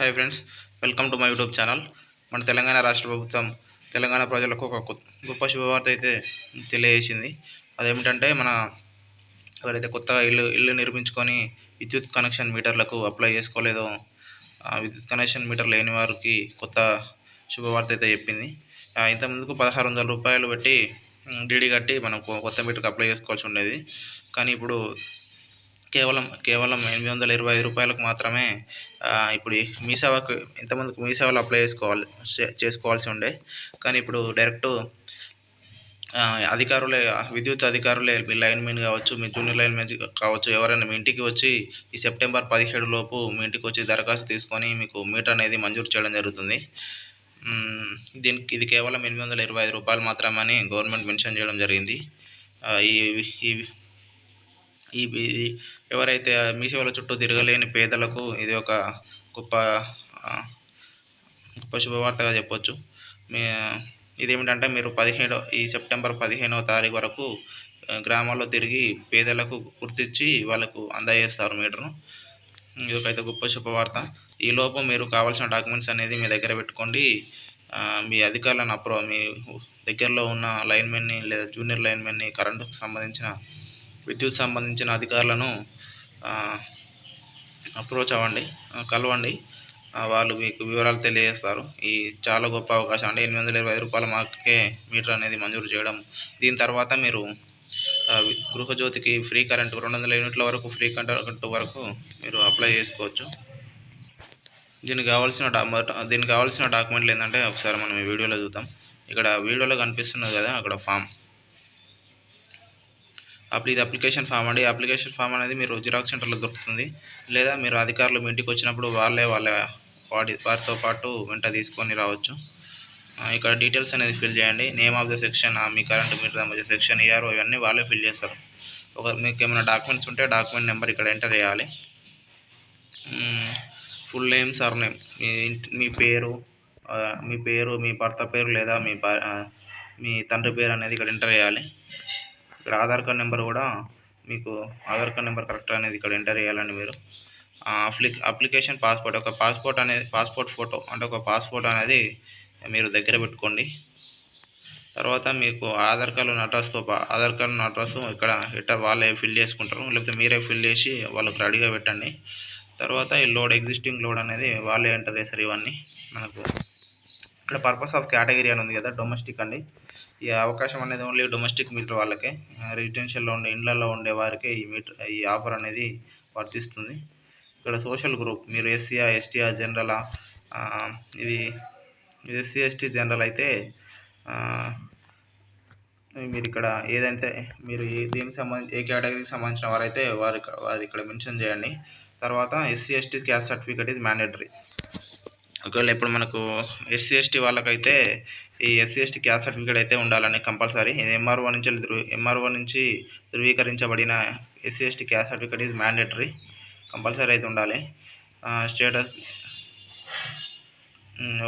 Hi friends welcome to my YouTube channel మన తెలంగాణ రాష్ట్ర ప్రభుత్వం తెలంగాణ ప్రజలకు ఒక గొప్ప శుభవార్త అయితే తెలియజేసింది. అదేమిటంటే మన ఎవరైతే కొత్తగా ఇల్లు ఇల్లు నిర్మించుకొని విద్యుత్ కనెక్షన్ మీటర్లకు అప్లై చేసుకోలేదో విద్యుత్ కనెక్షన్ మీటర్ లేని వారికి కొత్త శుభవార్త అయితే చెప్పింది. ఇంతకుముందుకు పదహారు వందల రూపాయలు పెట్టి డీడీ కట్టి మనం కొత్త మీటర్కి అప్లై చేసుకోవాల్సి ఉండేది. కానీ ఇప్పుడు కేవలం కేవలం ఎనిమిది వందల ఇరవై ఐదు రూపాయలకు మాత్రమే ఇప్పుడు ఈ మీ సేవకు ఇంతమందికి మీ సేవలో అప్లై చేసుకోవాలి చే- చేసుకోవాల్సి ఉండే. కానీ ఇప్పుడు డైరెక్ట్ అధికారులే విద్యుత్ అధికారులే మీ లైన్మెన్ కావచ్చు మీ జూనియర్ లైన్మెన్ కావచ్చు ఎవరైనా మీ ఇంటికి వచ్చి ఈ సెప్టెంబర్ పదిహేడు లోపు మీ ఇంటికి వచ్చి దరఖాస్తు తీసుకొని మీకు మీటర్ అనేది మంజూరు చేయడం జరుగుతుంది. దీనికి ఇది కేవలం ఎనిమిది వందల ఇరవై ఐదు రూపాయలు మాత్రమని గవర్నమెంట్ మెన్షన్ చేయడం జరిగింది. ఈ ఈ ఎవరైతే మీ సేవల చుట్టూ తిరగలేని పేదలకు ఇది ఒక గొప్ప గొప్ప శుభవార్తగా చెప్పొచ్చు. మీ ఇదేమిటంటే మీరు పదిహేడో ఈ సెప్టెంబర్ పదిహేనవ తారీఖు వరకు గ్రామాల్లో తిరిగి పేదలకు గుర్తించి వాళ్ళకు అందజేస్తారు మీటర్ను ఇది ఒకైతే గొప్ప శుభవార్త. ఈ లోపు మీరు కావాల్సిన డాక్యుమెంట్స్ అనేది మీ దగ్గర పెట్టుకోండి. మీ అధికారులను అప్రో మీ దగ్గరలో ఉన్న లైన్మెన్ని లేదా జూనియర్ లైన్మెన్ని కరెంటుకు సంబంధించిన విద్యుత్ సంబంధించిన అధికారులను అప్రోచ్ అవ్వండి కలవండి. వాళ్ళు మీకు వివరాలు తెలియజేస్తారు. ఈ చాలా గొప్ప అవకాశం. అంటే ఎనిమిది వందల ఇరవై రూపాయల మాకే మీటర్ అనేది మంజూరు చేయడం. దీని తర్వాత మీరు గృహజ్యోతికి ఫ్రీ కరెంట్ రెండు వందల యూనిట్ల వరకు ఫ్రీ కరెంటు వరకు మీరు అప్లై చేసుకోవచ్చు. దీనికి కావాల్సిన దీనికి కావాల్సిన డాక్యుమెంట్లు ఏంటంటే ఒకసారి మనం ఈ వీడియోలో చూద్దాం. ఇక్కడ వీడియోలో కనిపిస్తున్నది కదా అక్కడ ఫామ్. అప్పుడు ఇది అప్లికేషన్ ఫామ్ అండి. అప్లికేషన్ ఫామ్ అనేది మీరు జిరాక్స్ సెంటర్లో దొరుకుతుంది. లేదా మీరు అధికారులు మీ ఇంటికి వచ్చినప్పుడు వాళ్ళే వాళ్ళ వాడి వారితో పాటు వెంట తీసుకొని రావచ్చు. ఇక్కడ డీటెయిల్స్ అనేది ఫిల్ చేయండి. నేమ్ ఆఫ్ ద సెక్షన్ మీ కరెంట్ మీరు సంబంధించిన సెక్షన్ ఇయర్ ఇవన్నీ వాళ్ళే ఫిల్ చేస్తారు. ఒక మీకు ఏమైనా డాక్యుమెంట్స్ ఉంటే డాక్యుమెంట్ నెంబర్ ఇక్కడ ఎంటర్ చేయాలి. Full name surname name ఇంటి మీ పేరు మీ పేరు మీ భర్త పేరు లేదా మీ మీ తండ్రి పేరు అనేది ఇక్కడ ఎంటర్ చేయాలి. ఇక్కడ ఆధార్ కార్డ్ నెంబర్ కూడా మీకు ఆధార్ కార్డ్ నెంబర్ కరెక్ట్ అనేది ఇక్కడ ఎంటర్ చేయాలండి మీరు. అప్లి అప్లికేషన్ పాస్పోర్ట్ ఒక పాస్పోర్ట్ అనేది పాస్పోర్ట్ ఫోటో అంటే ఒక పాస్పోర్ట్ అనేది మీరు దగ్గర పెట్టుకోండి. తర్వాత మీకు ఆధార్ కార్డు ఉన్న అడ్రస్తో పా ఆధార్ కార్డు అడ్రస్ ఇక్కడ ఇట్ట వాళ్ళే ఫిల్ చేసుకుంటారు లేకపోతే మీరే ఫిల్ చేసి వాళ్ళకి రెడీగా పెట్టండి. తర్వాత ఈ లోడ్ ఎగ్జిస్టింగ్ లోడ్ అనేది వాళ్ళే ఎంటర్ చేస్తారు ఇవన్నీ మనకు. ఇక్కడ పర్పస్ ఆఫ్ కేటగిరీ అని ఉంది కదా డొమెస్టిక్ అండి. ఈ అవకాశం అనేది ఓన్లీ డొమెస్టిక్ మీటర్ వాళ్ళకే. రెసిడెన్షియల్లో ఉండే ఇండ్లలో ఉండే వారికే ఈ మీటర్ ఈ ఆఫర్ అనేది వర్తిస్తుంది. ఇక్కడ సోషల్ గ్రూప్ మీరు ఎస్సీఆ ఎస్టీఆ జనరలా ఇది ఎస్సీ ఎస్టీ జనరల్ అయితే మీరు ఇక్కడ ఏదైతే మీరు దీనికి దేనికి సంబంధించి ఏ కేటగిరీకి సంబంధించిన వారైతే వారి వారి ఇక్కడ మెన్షన్ చేయండి. తర్వాత SC ST caste certificate is mandatory ఒకవేళ ఇప్పుడు మనకు ఎస్సీ ఎస్టీ వాళ్ళకైతే ఈ ఎస్సీ ఎస్టీ క్యాస్ట్ సర్టిఫికేట్ అయితే ఉండాలని కంపల్సరీ. ఎంఆర్ఓ నుంచి ధృవీ ఎంఆర్ఓ నుంచి ధృవీకరించబడిన SC ST caste certificate is mandatory compulsory అయితే ఉండాలి. స్టేటస్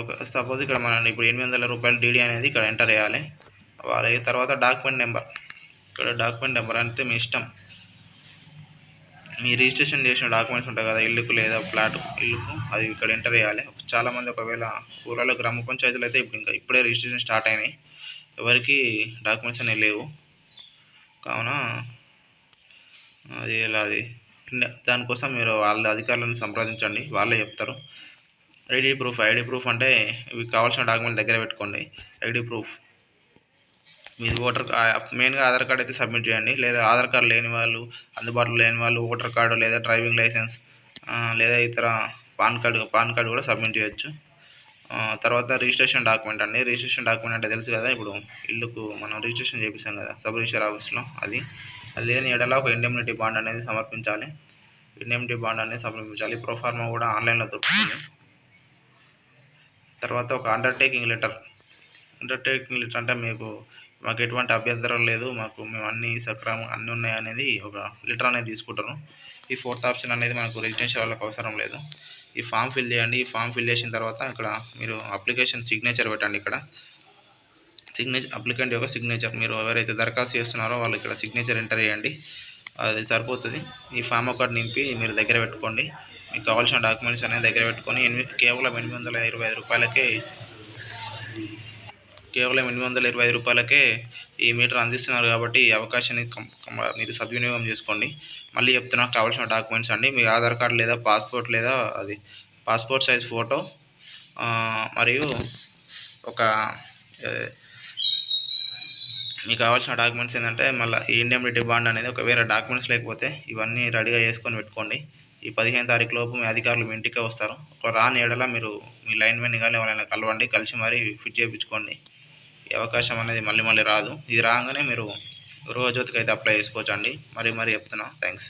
ఒక సపోజ్ ఇక్కడ మనం ఇప్పుడు ఎనిమిది వందల రూపాయలు డీడీ అనేది ఇక్కడ ఎంటర్ చేయాలి. వాళ్ళ తర్వాత డాక్యుమెంట్ నెంబర్ ఇక్కడ డాక్యుమెంట్ నెంబర్ అంటే మీ ఇష్టం. మీ రిజిస్ట్రేషన్ చేసిన డాక్యుమెంట్స్ ఉంటాయి కదా ఇల్లుకు లేదా ఫ్లాట్ ఇల్లుకు అది ఇక్కడ ఎంటర్ చేయాలి. చాలామంది ఒకవేళ ఊళ్ళలో గ్రామ పంచాయతీలు అయితే ఇప్పుడు ఇంకా ఇప్పుడే రిజిస్ట్రేషన్ స్టార్ట్ అయినాయి. ఎవరికి డాక్యుమెంట్స్ అనేవి లేవు. కావున అది ఇలా అది? దానికోసం మీరు వాళ్ళ అధికారులను సంప్రదించండి. వాళ్ళే చెప్తారు. ఐడి ప్రూఫ్ ఐడి ప్రూఫ్ అంటే ఇవి కావాల్సిన డాక్యుమెంట్ దగ్గర పెట్టుకోండి. ID proof. మీరు ఓటర్ మెయిన్గా ఆధార్ కార్డ్ అయితే సబ్మిట్ చేయండి. లేదా ఆధార్ కార్డు లేని వాళ్ళు అందుబాటులో లేని వాళ్ళు ఓటర్ కార్డు లేదా డ్రైవింగ్ లైసెన్స్ లేదా ఇతర పాన్ కార్డు పాన్ కార్డు కూడా సబ్మిట్ చేయొచ్చు. తర్వాత రిజిస్ట్రేషన్ డాక్యుమెంట్ అండి. రిజిస్ట్రేషన్ డాక్యుమెంట్ అంటే తెలుసు కదా ఇప్పుడు ఇల్లుకు మనం రిజిస్ట్రేషన్ చేపిస్తాం కదా సబ్ రిజిస్టర్ ఆఫీస్లో అది. అది లేని ఎడల ఒక ఇండెమ్నిటీ బాండ్ అనేది సమర్పించాలి. ఇండెమ్నిటీ బాండ్ అనేది సమర్పించాలి. ప్రొఫార్మా కూడా ఆన్లైన్లో దొరుకుతుంది. తర్వాత ఒక అండర్టేకింగ్ లెటర్ అండర్టేకింగ్ లెటర్ అంటే మీకు మాకు ఎటువంటి అభ్యంతరం లేదు. మాకు మేము అన్ని సక్రమం అన్నీ ఉన్నాయి అనేది ఒక లెటర్ అనేది తీసుకుంటారు. ఈ ఫోర్త్ ఆప్షన్ అనేది మనకు రెసిడెన్షియల్ వాళ్ళకి అవసరం లేదు. ఈ ఫామ్ ఫిల్ చేయండి. ఈ ఫామ్ ఫిల్ చేసిన తర్వాత ఇక్కడ మీరు అప్లికేషన్ సిగ్నేచర్ పెట్టండి ఇక్కడ. సిగ్నేచర్ అప్లికెంట్ యొక్క సిగ్నేచర్. మీరు ఎవరైతే దరఖాస్తు చేస్తున్నారో వాళ్ళు ఇక్కడ సిగ్నేచర్ ఎంటర్ చేయండి. అది సరిపోతుంది. ఈ ఫామ్ ఒకటి నింపి మీరు దగ్గర పెట్టుకోండి. మీకు కావాల్సిన డాక్యుమెంట్స్ అనేది దగ్గర పెట్టుకొని ఎనిమిది కేవలం ఎనిమిది వందల ఇరవై ఐదు రూపాయలకే కేవలం ఎనిమిది వందల ఇరవై ఐదు రూపాయలకే ఈ మీటర్ అందిస్తున్నారు కాబట్టి ఈ అవకాశాన్ని మీరు సద్వినియోగం చేసుకోండి. మళ్ళీ చెప్తున్నా కావాల్సిన డాక్యుమెంట్స్ అండి మీ ఆధార్ కార్డ్ లేదా పాస్పోర్ట్ లేదా అది పాస్పోర్ట్ సైజ్ ఫోటో మరియు ఒక మీకు కావాల్సిన డాక్యుమెంట్స్ ఏంటంటే మళ్ళీ ఈ బాండ్ అనేది ఒక వేరే డాక్యుమెంట్స్ లేకపోతే ఇవన్నీ రెడీగా చేసుకొని పెట్టుకోండి. ఈ పదిహేను తారీఖు లోపు మీ అధికారులు మీ ఇంటికే వస్తారు. ఒక రాని ఏడలా మీరు మీ లైన్ మెన్ కానీ ఎవరైనా కలవండి కలిసి మరీ ఫిట్ చేయించుకోండి. ఈ అవకాశం అనేది మళ్ళీ మళ్ళీ రాదు. ఇది రాగానే మీరు గృహజ్యోతికి అయితే అప్లై చేసుకోవచ్చండి. మరీ మరీ చెప్తున్నా. థ్యాంక్స్